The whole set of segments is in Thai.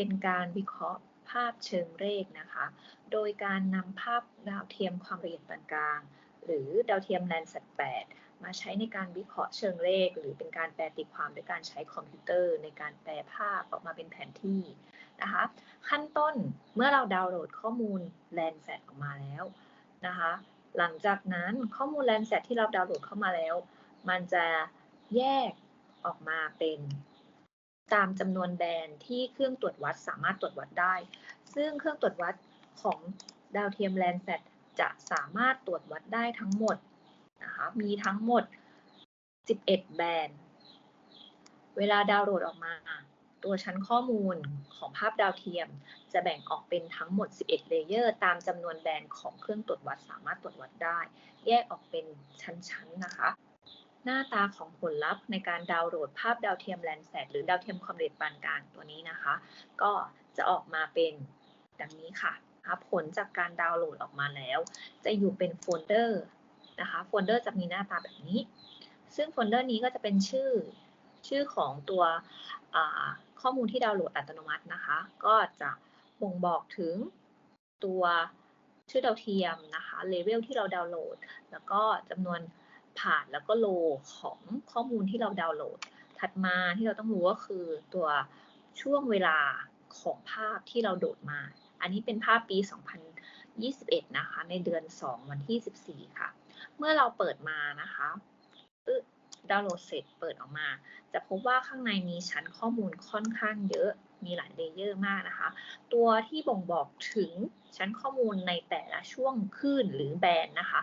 เป็นการวิเคราะห์ภาพเชิงเลขนะคะ โดยการนำภาพดาวเทียมความละเอียดปานกลาง หรือดาวเทียม Landsat 8มาใช้ในการวิเคราะห์เชิงเลข หรือเป็นการแปลตีความด้วยการใช้คอมพิวเตอร์ ในการแปลภาพออกมาเป็นแผนที่นะคะ ขั้นต้นเมื่อเราดาวน์โหลดข้อมูล Landsat ออกมาแล้วนะคะ หลังจากนั้นข้อมูล Landsat ที่เราดาวน์โหลดเข้ามาแล้ว มันจะแยกออกมาเป็น ตามจำนวนแบนที่เครื่องตรวจวัดสามารถตรวจวัดได้ ซึ่งเครื่องตรวจวัดของดาวเทียม Landsat จะสามารถตรวจวัดได้ทั้งหมดนะคะมีทั้งหมด 11 แบนเวลาดาวน์โหลดออกมาตัวชั้นข้อมูลของภาพดาวเทียม จะแบ่งออกเป็นทั้งหมด 11 เลเยอร์ ตามจำนวนแบนของเครื่องตรวจวัดสามารถตรวจวัดได้ แยกออกเป็นชั้นๆนะคะ หน้าตาของผลลัพธ์ในการดาวน์โหลดภาพดาวเทียม Landsat หรือดาวเทียมความละเอียดปานกลางตัวนี้นะคะ ก็จะออกมาเป็นดังนี้ค่ะผลจากการดาวน์โหลดออกมาแล้ว จะอยู่เป็นโฟลเดอร์นะคะโฟลเดอร์จะมีหน้าตาแบบนี้ ซึ่งโฟลเดอร์นี้ก็จะเป็นชื่อชื่อของตัวข้อมูลที่ดาวน์โหลดอัตโนมัตินะคะ ก็จะบ่งบอกถึงตัวชื่อดาวเทียมนะคะเลเวลที่เราดาวน์โหลด แล้วก็จำนวน ผ่านแล้วก็โลของข้อมูลที่เราดาวน์โหลด ถัดมาที่เราต้องรู้ก็คือตัวช่วงเวลาของภาพที่เราโดดมา อันนี้เป็นภาพปี 2021 นะคะ ในเดือน 2 วันที่ 14 ค่ะ เมื่อเราเปิดมานะคะอึ๊ะดาวน์โหลดเสร็จเปิดออกมา จะพบว่าข้างในมีชั้นข้อมูลค่อนข้างเยอะ มีหลายเลเยอร์มากนะคะ ตัวที่บ่งบอกถึงชั้นข้อมูลในแต่ละช่วงคลื่นหรือแบนนะคะ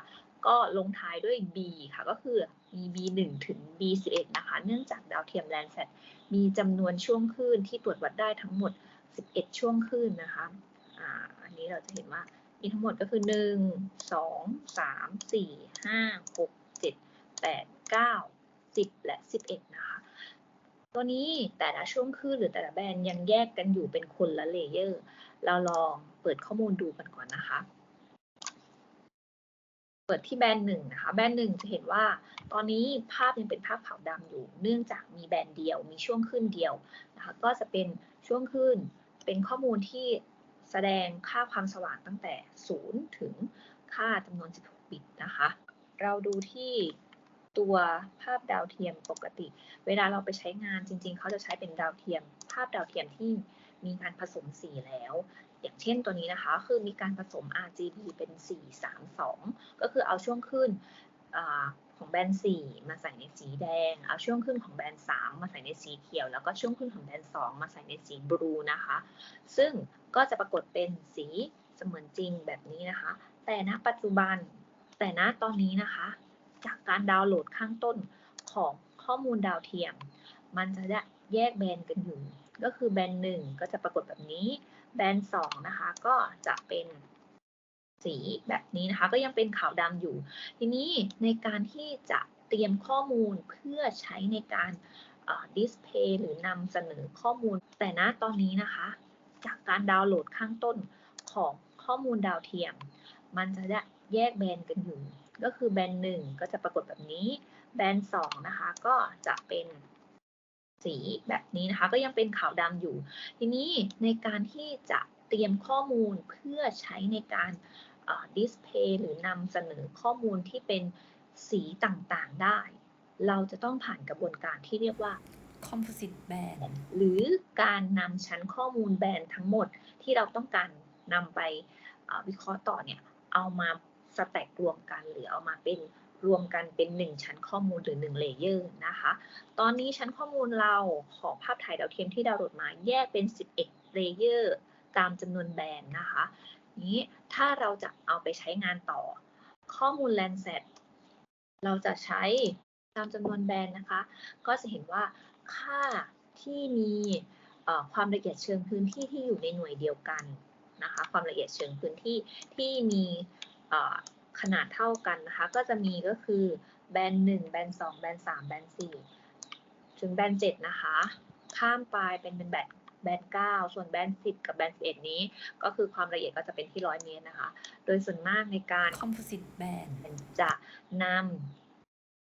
ก็ลงท้ายด้วย B ค่ะ ก็คือมี B1 ถึง B11 นะคะ เนื่องจากดาวเทียม Landsat มีจำนวนช่วงคลื่นที่ตรวจวัดได้ทั้งหมด 11 ช่วงคลื่นนะคะอ่าอันนี้เราจะเห็นว่ามีทั้งหมดก็คือ 1 2 3 4 5 6 7 8 9 10 และ 11 นะคะ ตัวนี้แต่ละช่วงคลื่นหรือแต่ละแบนยังแยกกันอยู่เป็นคนละเลเยอร์ เราลองเปิดข้อมูลดูกันก่อนนะคะ เปิดที่แบนหนึ่งนะคะ แบนหนึ่งจะเห็นว่า ตอนนี้ภาพยังเป็นภาพขาวดำอยู่ เนื่องจากมีแบนเดียว มีช่วงขึ้นเดียวนะคะ ก็จะเป็นช่วงขึ้น เป็นข้อมูลที่แสดงค่าความสว่างตั้งแต่ 0 ถึงค่าจำนวน 16 บิตนะคะ เราดูที่ตัวภาพดาวเทียมปกติ เวลาเราไปใช้งานจริง ๆ เขาจะใช้เป็นดาวเทียม ภาพดาวเทียมที่มีการผสมสีแล้ว อย่างเช่นตัวนี้นะคะ คือมีการผสม RGB เป็น 432 ก็คือเอาช่วงขึ้นอของแบนด์4มาใส่ในสีแดง เอาช่วงขึ้นของแบนด์3มาใส่ในสีเขียว แล้วก็ช่วงขึ้นของแบนด์2มาใส่ในสีบลูนะคะ ซึ่งก็จะปรากฏเป็นสีเสมือนจริงแบบนี้นะคะ แต่ณปัจจุบัน แต่ณตอนนี้นะคะ จากการดาวน์โหลดข้างต้นของข้อมูลดาวเทียม มันจะแยกแบนด์กันอยู่ ก็คือแบนหนึ่งก็จะปรากฏแบบนี้ แบนสองนะคะ ก็จะเป็นสีแบบนี้นะคะ ก็ยังเป็นขาวดำอยู่ ทีนี้ในการที่จะเตรียมข้อมูลเพื่อใช้ในการดิสเพย์หรือนำเสนอข้อมูล แต่ณตอนนี้นะคะ จากการดาวน์โหลดข้างต้นของข้อมูลดาวเทียม มันจะแยกแบนด์กันอยู่ ก็คือแบนหนึ่งก็จะปรากฏแบบนี้ แบนสองนะคะ ก็จะเป็น สีแบบนี้นะคะ ก็ยังเป็นขาวดำอยู่ ทีนี้ในการที่จะเตรียมข้อมูลเพื่อใช้ในการดิสเพย์หรือนำเสนอข้อมูลที่เป็นสีต่างๆได้ เราจะต้องผ่านกระบวนการที่เรียกว่า composite band หรือการนำชั้นข้อมูลแบนทั้งหมดที่เราต้องการนำไปเอ่อวิเคราะห์ต่อเนี่ย เอามาสแต็กรวมกันหรือเอามาเป็น รวมกันเป็น 1 ชั้นข้อมูลหรือ1เลเยอร์นะคะ ตอนนี้ชั้นข้อมูลเราของภาพถ่ายดาวเทียมที่ดาวน์โหลดมาแยกเป็น 11เลเยอร์ตามจำนวนแบนนะคะ นี้ถ้าเราจะเอาไปใช้งานต่อ ข้อมูล Landsat เราจะใช้ตามจำนวนแบนนะคะ ก็จะเห็นว่าค่าที่มีความละเอียดเชิงพื้นที่ที่อยู่ในหน่วยเดียวกันนะคะ ความละเอียดเชิงพื้นที่ที่มี ขนาดเท่ากันนะคะ ก็จะมีก็คือแบนหนึ่งแบนสองแบนสามแบนสี่ถึงแบนเจ็ดนะคะ ข้ามไปเป็นเป็นแบนแบนเก้าส่วนแบนสิบกับแบนสิบเอ็ดนี้ ก็คือความละเอียดก็จะเป็นที่ร้อยเมตรนะคะ โดยส่วนมากในการ composite band จะน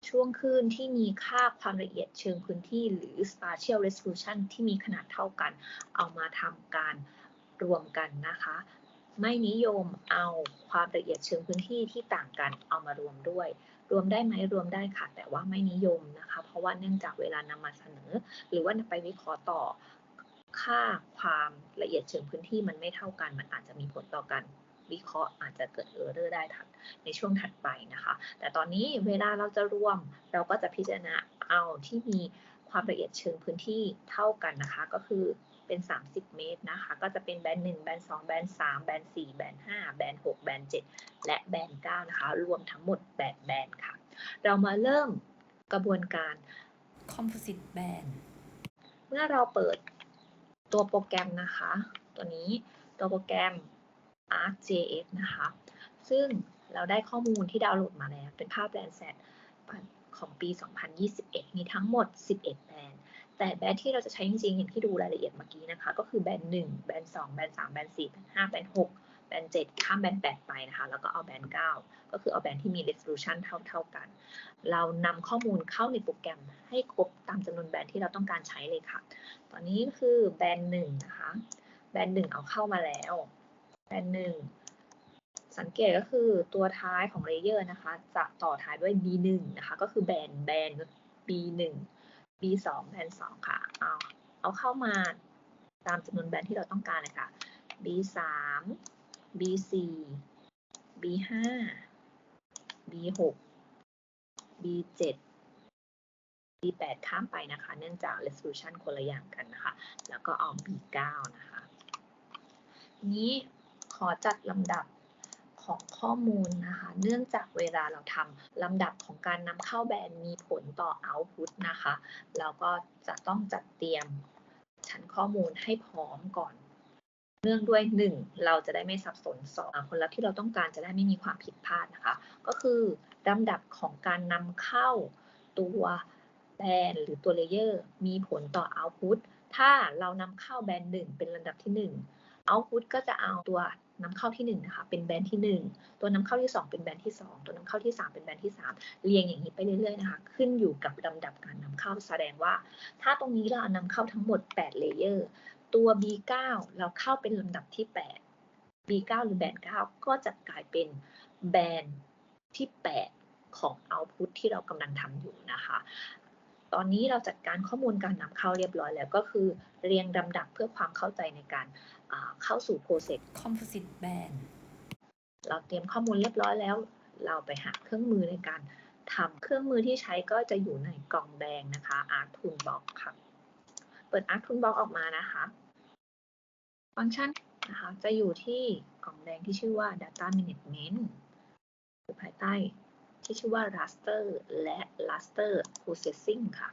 ช่วงคลื่นที่มีค่าความละเอียดเชิงพื้นที่หรือ spatial resolution ที่มีขนาดเท่ากัน เอามาทำการรวมกันนะคะ ไม่นิยมเอาความละเอียดเชิงพื้นที่ที่ต่างกันเอามารวมด้วย รวมได้ไหมรวมได้ค่ะ แต่ว่าไม่นิยมนะคะ เพราะว่าเนื่องจากเวลานำมาเสนอ หรือว่าไปวิเคราะห์ต่อค่าความละเอียดเชิงพื้นที่มันไม่เท่ากัน มันอาจจะมีผลต่อการวิเคราะห์อาจจะเกิดเออร์เรอร์ได้ทันในช่วงถัดไปนะคะ แต่ตอนนี้เวลาเราจะรวมเราก็จะพิจารณาเอาที่มีความละเอียดเชิงพื้นที่เท่ากันนะคะ ก็คือ เป็น 30 เมตรนะคะ ก็จะเป็นแบนด์1แบนด์2แบนด์3แบนด์4แบนด์5แบนด์6แบนด์7และแบนด์9นะคะ รวมทั้งหมด8แบนด์ค่ะ เรามาเริ่มกระบวนการ composite band เมื่อเราเปิดตัวโปรแกรมนะคะ ตัวนี้ตัวโปรแกรม ArcGIS นะคะ ซึ่งเราได้ข้อมูลที่ดาวน์โหลดมาแล้ว เป็นภาพแบรนด์แซดของปี 2021 มีทั้งหมด 11 แบรนด์ แต่แบรนด์ที่เราจะใช้จริงๆอย่างที่ดูรายละเอียดเมื่อกี้นะคะ ก็คือแบรนด์1แบรนด์2แบรนด์3แบรนด์4แบรนด์5แบรนด์6แบรนด์7ข้ามแบรนด์8ไปนะคะ แล้วก็เอาแบรนด์9ก็คือเอาแบรนด์ที่มี resolution เท่า ๆกัน เรานำข้อมูลเข้าในโปรแกรมให้ครบตามจำนวนแบรนด์ที่เราต้องการใช้เลยค่ะ ตอนนี้คือแบรนด์หนึ่งนะคะ แบรนด์หนึ่งเอาเข้ามาแล้ว แบรนด์หนึ่งสังเกตก็คือตัวท้ายของเลเยอร์นะคะ จะต่อท้ายด้วย B1 นะคะ ก็คือแบรนด์แบรนด์ B1 B2 แบนด์2ค่ะ เอาเอาเข้ามาตามจำนวนแบนด์ที่เราต้องการเลยค่ะ B3 B4 B5 B6 B7 B8 ข้ามไปนะคะ เนื่องจาก resolution คนละอย่างกันนะคะ แล้วก็เอา B9 นะคะ นี้ขอจัดลำดับ ของข้อมูลนะคะ เนื่องจากเวลาเราทำลำดับของการนำเข้าแบรนด์มีผลต่อ output นะคะ เราก็จะต้องจัดเตรียมชั้นข้อมูลให้พร้อมก่อน เนื่องด้วย 1 เราจะได้ไม่สับสนสองผลลัพธ์ที่เราต้องการจะได้ไม่มีความผิดพลาดนะคะ ก็คือลำดับของการนำเข้าตัวแบรนด์หรือตัวเลเยอร์มีผลต่อ output ถ้าเรานำเข้าแบรนด์หนึ่งเป็นลำดับที่1 output ก็จะเอาตัว นำเข้าที่1นะคะเป็นแบรนด์ที่ 1 ตัวนำเข้าที่ 2 เป็นแบรนด์ที่ 2 ตัวนำเข้าที่ 3 เป็นแบรนด์ที่ 3 เรียงอย่างนี้ไปเรื่อยๆนะคะขึ้นอยู่กับลำดับการนำเข้าแสดงว่า ถ้าตรงนี้เรานำเข้าทั้งหมด8เลเยอร์ตัว B9 เราเข้าเป็นลำดับที่ 8 B9 หรือแบรนด์ 9 ก็จะกลายเป็นแบรนด์ที่ 8 ของ output ที่เรากำลังทำอยู่นะคะตอนนี้เราจัดการข้อมูลการนำเข้าเรียบร้อยแล้วก็คือเรียงลำดับเพื่อความเข้าใจในการ เข้าสู่ process composite band เราเตรียมข้อมูลเรียบร้อยแล้ว เราไปหาเครื่องมือในการทำเครื่องมือที่ใช้ก็จะอยู่ในกล่องแดงนะคะ Arc Toolbox ค่ะ เปิด Arc Toolbox ออกมานะคะ ฟังก์ชันนะคะ จะอยู่ที่กล่องแดงที่ชื่อว่า Data Management อยู่ภายใต้ที่ชื่อว่า raster และ raster processing ค่ะ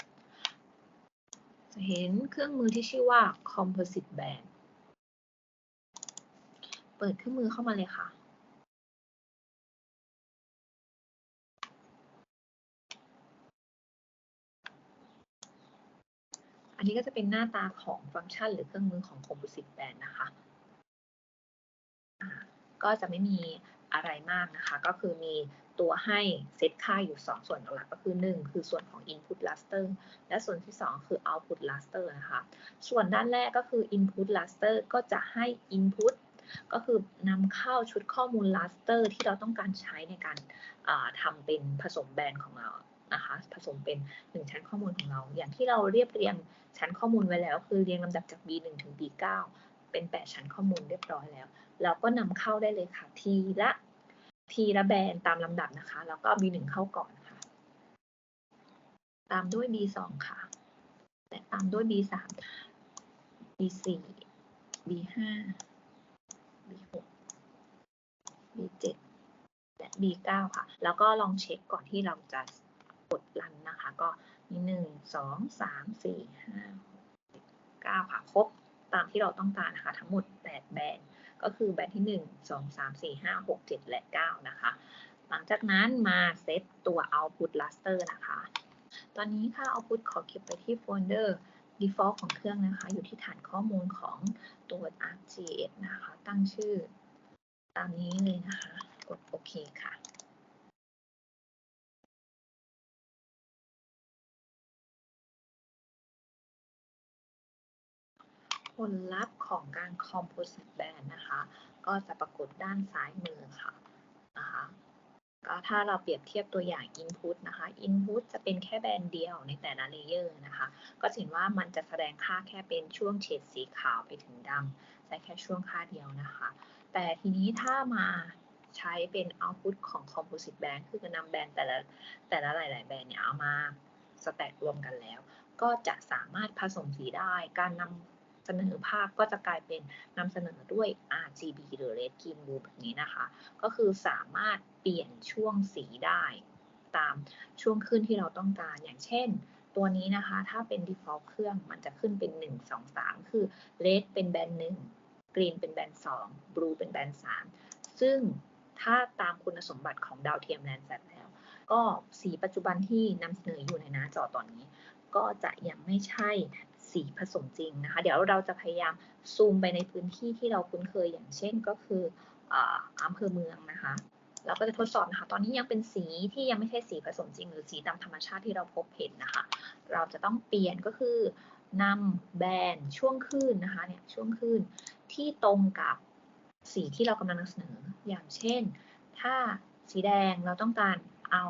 จะเห็นเครื่องมือที่ชื่อว่า composite band เปิดเครื่องมือเข้ามาเลยค่ะ อันนี้ก็จะเป็นหน้าตาของฟังก์ชันหรือเครื่องมือของ composite band นะคะ ก็จะไม่มีอะไรมากนะคะ ก็คือมีตัวให้เซตค่าอยู่ 2 ส่วนหลักก็คือ 1 คือส่วนของ input raster และส่วนที่ 2 คือ output raster นะคะ ส่วนด้านแรกก็คือ input raster ก็จะให้ input ก็คือนำเข้าชุดข้อมูล raster ที่เราต้องการใช้ในการทำเป็นผสมแบรนด์ของเรานะคะผสมเป็น 1 ชั้นข้อมูลของเรา อย่างที่เราเรียบเรียงชั้นข้อมูลไว้แล้ว คือเรียงลำดับจาก B1 ถึง B9 เป็น 8 ชั้นข้อมูลเรียบร้อยแล้ว เราก็นำเข้าได้เลยค่ะ ทีละทีละแบรนด์ตามลำดับนะคะ แล้วก็ B1 เข้าก่อนค่ะ ตามด้วย B2 ค่ะและตามด้วย B3 B4 B5 B6 B7 และ B9 ค่ะ แล้วก็ลองเช็คก่อนที่เราจะกดรันนะคะ ก็มีหนึ่งสองสามสี่ห้าเก้าค่ะ ครบตามที่เราต้องการนะคะ ทั้งหมด 8 แบรนด์ ก็คือแบรนด์ที่ 1 2 3 4 5 6 7 และ 9 นะคะ หลังจากนั้นมาเซตตัว output raster นะคะ ตอนนี้ค่ะ output ขอเก็บไปที่โฟลเดอร์ default ของเครื่องนะคะ อยู่ที่ฐานข้อมูลของตัว ArcGIS นะคะ ตั้งชื่อตามนี้เลยนะคะ กดโอเคค่ะผลลัพธ์ของการ composite band นะคะ ก็จะปรากฏด้านซ้ายมือค่ะนะคะ ก็ถ้าเราเปรียบเทียบตัวอย่าง input นะคะ input จะเป็นแค่แบนเดียวในแต่ละเลเยอร์นะคะ ก็เห็นว่ามันจะแสดงค่าแค่เป็นช่วงเฉดสีขาวไปถึงดำใช้แค่ช่วงค่าเดียวนะคะ แต่ทีนี้ถ้ามาใช้เป็น output ของ composite band คือการนำแบนแต่ละแต่ละหลาย ๆ แบนเนี่ยเอามาสแต็กรวมกันแล้ว ก็จะสามารถผสมสีได้การนำ เสนอภาพก็จะกลายเป็นนำเสนอด้วย RGB หรือ Red Green Blue แบบนี้นะคะ ก็คือสามารถเปลี่ยนช่วงสีได้ ตามช่วงขึ้นที่เราต้องการอย่างเช่น ตัวนี้นะคะถ้าเป็น default เครื่องมันจะขึ้นเป็น 1 2 3 คือ red เป็นแบน1 green เป็นแบน2 blue เป็นแบน3ซึ่งถ้าตามคุณสมบัติของดาวเทียม Landsat แล้ว ก็สีปัจจุบันที่นำเสนออยู่ในหน้าจอตอนนี้ ก็จะยังไม่ใช่ สีผสมจริงนะคะ เดี๋ยวเราจะพยายามซูมไปในพื้นที่ที่เราคุ้นเคยอย่างเช่นก็คืออำเภอเมืองนะคะเราก็จะทดสอบนะคะ ตอนนี้ยังเป็นสีที่ยังไม่ใช่สีผสมจริง หรือสีตามธรรมชาติที่เราพบเห็นนะคะ เราจะต้องเปลี่ยนก็คือนำแบนช่วงคลื่นนะคะเนี่ยช่วงคลื่นที่ตรงกับสีที่เรากำลังนำเสนอ อย่างเช่น ถ้าสีแดงเราต้องการเอา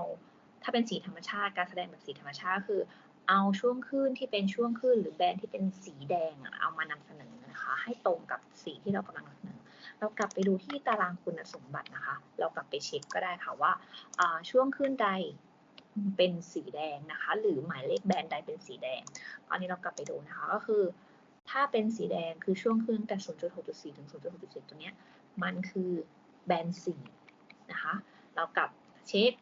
ถ้าเป็นสีธรรมชาติ การแสดงแบบสีธรรมชาติคือ เอาช่วงคลื่นที่เป็นช่วงคลื่นหรือแบนที่เป็นสีแดงเอามานำเสนอนะคะ ให้ตรงกับสีที่เรากำลังนำเสนอ เรากลับไปดูที่ตารางคุณสมบัตินะคะ เรากลับไปเช็คก็ได้ค่ะว่าช่วงคลื่นใดเป็นสีแดงนะคะ หรือหมายเลขแบนใดเป็นสีแดงอันนี้เรากลับไปดูนะคะก็คือ ถ้าเป็นสีแดงคือช่วงคลื่นแต่ 0.6.4 ถึง 0.6.7 ตัวเนี้ยมันคือแบน4นะคะ เรากลับเช็ค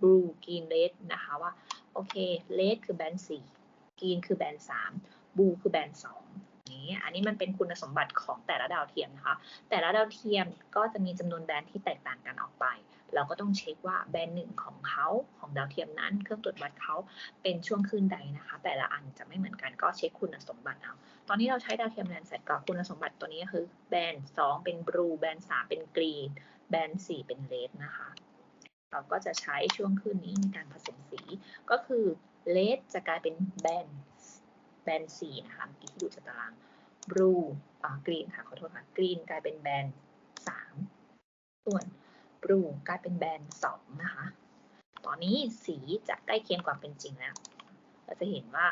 blue green red นะคะว่า โอเค red คือแบน4 green คือแบน3 blue คือแบน2นี้อันนี้มันเป็นคุณสมบัติของแต่ละดาวเทียมนะคะ แต่ละดาวเทียมก็จะมีจำนวนแบนด์ที่แตกต่างกันออกไป เราก็ต้องเช็คว่าแบนด์หนึ่งของเขาของดาวเทียมนั้น เครื่องตรวจวัดเขาเป็นช่วงคลื่นใดนะคะ แต่ละอันจะไม่เหมือนกันก็เช็คคุณสมบัติเอา ตอนนี้เราใช้ดาวเทียมแลนด์สร็จกับคุณสมบัติตัวนี้คือแบนด์2เป็นบลูแบนด์3เป็นกรีนแบนด์4เป็นเลดนะคะ เราก็จะใช้ช่วงคลื่นนี้ในการผสมสี ก็คือเลดจะกลายเป็นแบนแบน4นะคะเมื่อกี้ที่ดูจากตารางบลูอ่ากรีนค่ะขอโทษค่ะกรีนกลายเป็นแบน3ส่วนบลูกลายเป็นแบน2นะคะ ตอนนี้สีจะใกล้เคียงกว่าเป็นจริงแล้ว เราจะเห็นว่า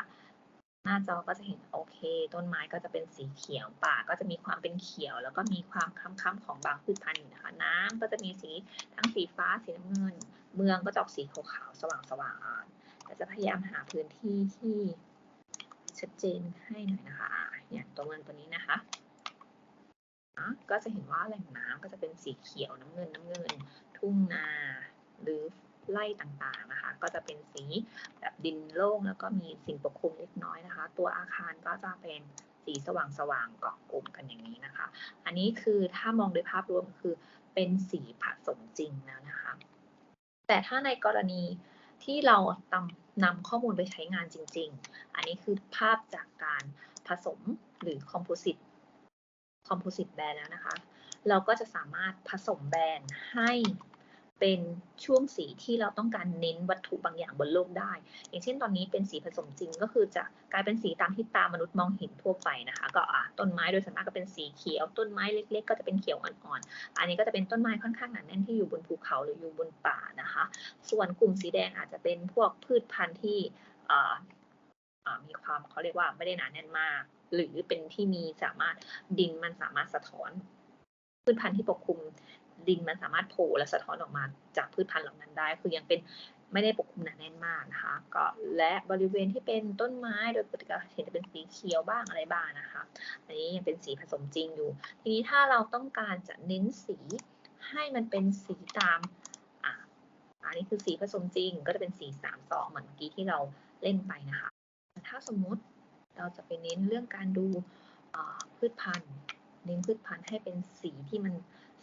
หน้าจอก็จะเห็นโอเค ต้นไม้ก็จะเป็นสีเขียวป่าก็จะมีความเป็นเขียว แล้วก็มีความค้ำๆของบางพืชพันธุ์อยู่นะคะ น้ำก็จะมีสีทั้งสีฟ้าสีน้ำเงิน เมืองก็จะออกสีขาวๆสว่างๆแต่จะพยายามหาพื้นที่ที่ชัดเจนให้หน่อยนะคะอย่างตัวเมืองตัวนี้นะคะก็จะเห็นว่าแหล่งน้ำก็จะเป็นสีเขียวน้ำเงินน้ำเงิน ทุ่งนาหรือ ไล่ต่างๆนะคะ ก็จะเป็นสีแบบดินโล่งแล้วก็มีสิ่งปกคลุมเล็กน้อยนะคะ ตัวอาคารก็จะเป็นสีสว่างๆเกาะกลุ่มกันอย่างนี้นะคะ อันนี้คือถ้ามองโดยภาพรวมคือเป็นสีผสมจริงแล้วนะคะ แต่ถ้าในกรณีที่เราตนำข้อมูลไปใช้งานจริง ๆ อันนี้คือภาพจากการผสมหรือคอมโพสิตคอมโพสิตแบนแล้วนะคะ เราก็จะสามารถผสมแบนให้ เป็นช่วงสีที่เราต้องการเน้นวัตถุบางอย่างบนโลกได้ อย่างเช่นตอนนี้เป็นสีผสมจริงก็คือจะกลายเป็นสีตามที่ตามนุษย์มองเห็นทั่วไปนะคะ ก็อะต้นไม้โดยส่วนมากก็เป็นสีเขียว ต้นไม้เล็ก ๆ ก็จะเป็นเขียวอ่อนๆ อันนี้ก็จะเป็นต้นไม้ค่อนข้างหนาแน่นที่อยู่บนภูเขาหรืออยู่บนป่านะคะ ส่วนกลุ่มสีแดงอาจจะเป็นพวกพืชพันธุ์ที่มีความเขาเรียกว่าไม่ได้หนาแน่นมาก หรือเป็นที่มีสามารถดินมันสามารถสะท้อนพืชพันธุ์ที่ปกคลุม ดินมันสามารถโผล่และสะท้อนออกมาจากพืชพันธุ์เหล่านั้นได้ คือยังเป็นไม่ได้ปกคลุมหนาแน่นมากนะคะก็และบริเวณที่เป็นต้นไม้โดยปกติเห็นจะเป็นสีเขียวบ้างอะไรบ้างนะคะอันนี้ยังเป็นสีผสมจริงอยู่ ทีนี้ถ้าเราต้องการจะเน้นสีให้มันเป็นสีตามอ่าอันนี้คือสีผสมจริงก็จะเป็นสีสามสองเหมือนเมื่อกี้ที่เราเล่นไปนะคะ ถ้าสมมุติเราจะไปเน้นเรื่องการดูพืชพันธุ์ เน้นพืชพันธุ์ให้เป็นสีที่มัน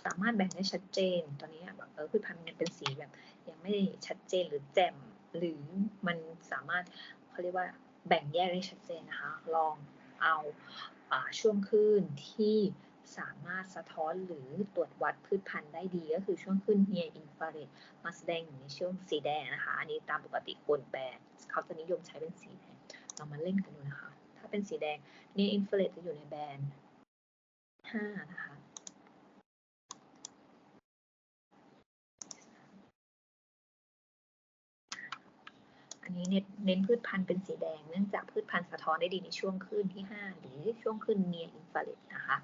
สามารถแบ่งได้ชัดเจน ตอนนี้แบบเออพืชพันธุ์ยังเป็นสีแบบ ยังไม่ชัดเจนหรือแจ่มหรือมันสามารถเขาเรียกว่าแบ่งแยกได้ชัดเจนนะคะ ลองเอาช่วงคลื่นที่สามารถสะท้อนหรือตรวจวัดพืชพันธุ์ได้ดี ก็คือช่วงคลื่น near infrared มาแสดงอยู่ในช่วงสีแดงนะคะ อันนี้ตามปกติคนแปลเขาจะนิยมใช้เป็นสีแดงเรามาเล่นกันดูนะคะ ถ้าเป็นสีแดง near infrared จะอยู่ในแบนด์5นะคะ อันนี้เน้นพืชพันธุ์เป็นสีแดง เนื่องจากพืชพันธุ์สะท้อนได้ดีในช่วงคลื่นที่ 5 หรือช่วงคลื่น near infrared นะคะ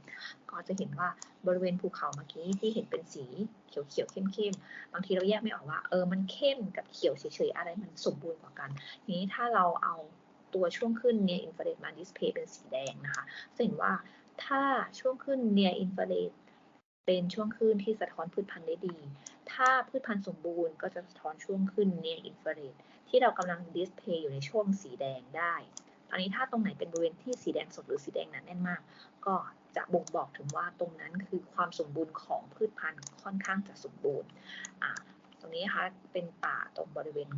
ก็จะเห็นว่าบริเวณภูเขาเมื่อกี้ที่เห็นเป็นสีเขียวๆเข้มๆ บางทีเราแยกไม่ออกว่าเออมันเข้มกับเขียวเฉยๆอะไรมันสมบูรณ์กว่ากัน ทีนี้ถ้าเราเอาตัวช่วงขึ้น near infrared มา display เป็นสีแดงนะคะจะเห็นว่าถ้าช่วงขึ้น near infrared เป็นช่วงคลื่นที่สะท้อนพืชพันธุ์ได้ดี ถ้าพืชพันธุ์สมบูรณ์ก็จะสะท้อนช่วงขึ้น near infrared ที่เรากำลัง display อยู่ในช่วงสีแดงได้ตอนนี้ถ้าตรงไหนเป็นบริเวณที่สีแดงสดหรือสีแดงหนาแน่นมาก ก็จะบ่งบอกถึงว่าตรงนั้นคือความสมบูรณ์ของพืชพันธุ์ค่อนข้างจะสมบูรณ์อ่าตรงนี้นะคะเป็นป่าตรงบริเวณ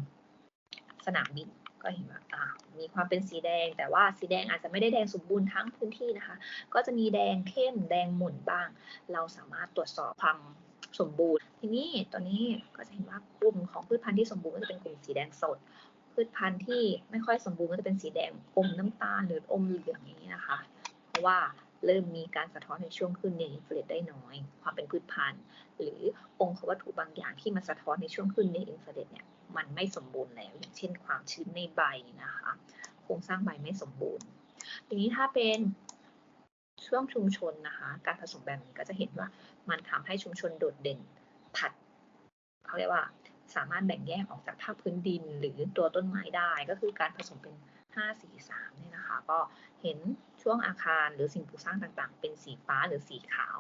สนามบินก็เห็นว่าอ่ามีความเป็นสีแดง แต่ว่าสีแดงอาจจะไม่ได้แดงสมบูรณ์ทั้งพื้นที่นะคะ ก็จะมีแดงเข้มแดงหมุนบ้าง เราสามารถตรวจสอบความ สมบูรณ์ ทีนี้ตัวนี้ก็จะเห็นว่ากลุ่มของพืชพันธุ์ที่สมบูรณ์ก็จะเป็นกลุ่มสีแดงสด พืชพันธุ์ที่ไม่ค่อยสมบูรณ์ก็จะเป็นสีแดงอมน้ำตาลหรืออมเหลืองอย่างนี้นะคะ เพราะว่าเริ่มมีการสะท้อนในช่วงขึ้นในอินฟลูเรตได้น้อย ความเป็นพืชพันธุ์ หรือองค์วัตถุบางอย่างที่มาสะท้อนในช่วงขึ้นในอินฟลูเรตเนี่ยมันไม่สมบูรณ์แล้ว อย่างเช่นความชื้นในใบนะคะ โครงสร้างใบไม่สมบูรณ์ ทีนี้ถ้าเป็น ช่วงชุมชนนะคะ การผสมแบบนี้ก็จะเห็นว่ามันทำให้ชุมชนโดดเด่นถัดเขาเรียกว่าสามารถแบ่งแยกออกจากภาคพื้นดินหรือตัวต้นไม้ได้ ก็คือการผสมเป็น 5 4 3เนี่ยนะคะ ก็เห็นช่วงอาคารหรือสิ่งปลูกสร้างต่างๆ เป็นสีฟ้าหรือสีขาว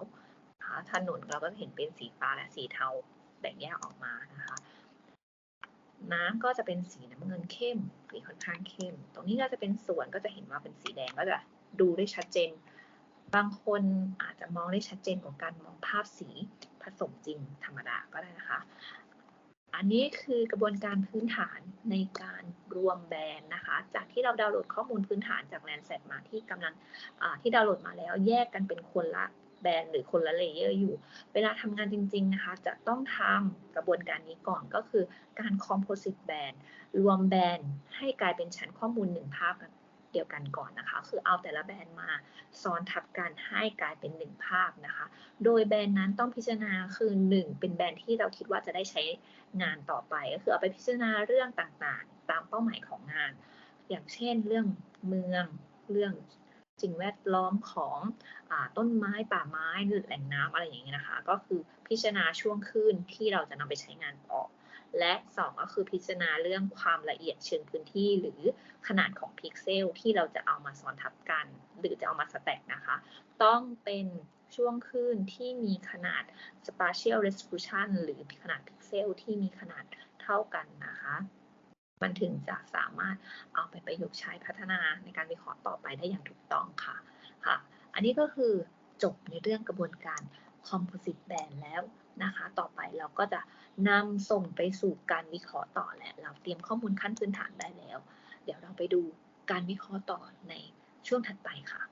นะคะถนนเราก็เห็นเป็นสีฟ้าและสีเทาแบ่งแยกออกมานะคะ น้ำก็จะเป็นสีน้ำเงินเข้มสีค่อนข้างเข้ม ตรงนี้ก็จะเป็นสวนก็จะเห็นว่าเป็นสีแดงก็จะดูได้ชัดเจน บางคนอาจจะมองได้ชัดเจนกว่าการมองภาพสีผสมจริงธรรมดาก็ได้นะคะ อันนี้คือกระบวนการพื้นฐานในการรวมแบรนด์นะคะ จากที่เราดาวน์โหลดข้อมูลพื้นฐานจาก Landsat มาที่กำลังที่ดาวน์โหลดมาแล้วแยกกันเป็นคนละแบรนด์หรือคนละเลเยอร์อยู่ เวลาทำงานจริง ๆนะคะ จะต้องทำกระบวนการนี้ก่อนก็คือการ composite band รวมแบรนด์ให้กลายเป็นชั้นข้อมูลหนึ่งภาพ เดียวกันก่อนนะคะ คือเอาแต่ละแบรนด์มาซ้อนทับกันให้กลายเป็นหนึ่งภาพนะคะ โดยแบรนด์นั้นต้องพิจารณาคือ 1 เป็นแบรนด์ที่เราคิดว่าจะได้ใช้งานต่อไป ก็คือเอาไปพิจารณาเรื่องต่างๆ ตามเป้าหมายของงาน อย่างเช่น เรื่องเมืองเรื่องสิ่งแวดล้อมของอต้นไม้ป่าไม้หรือแหล่งน้ำอะไรอย่างเงี้ยนะคะ ก็คือพิจารณาช่วงคลื่นที่เราจะนำไปใช้งานต่อ และ 2 ก็คือพิจารณาเรื่องความละเอียดเชิงพื้นที่ หรือขนาดของพิกเซลที่เราจะเอามาซ้อนทับกัน หรือจะเอามาสแต็กนะคะ ต้องเป็นช่วงคลื่นที่มีขนาด spatial resolution หรือขนาดพิกเซลที่มีขนาดเท่ากันนะคะ มันถึงจะสามารถเอาไปประยุกต์ใช้พัฒนาในการวิเคราะห์ต่อไปได้อย่างถูกต้องค่ะค่ะ อันนี้ก็คือจบในเรื่องกระบวนการ composite band แล้ว นะคะ ต่อไปเราก็จะนำส่งไปสู่การวิเคราะห์ต่อแหละ เราเตรียมข้อมูลขั้นพื้นฐานได้แล้ว เดี๋ยวเราไปดูการวิเคราะห์ต่อในช่วงถัดไปค่ะ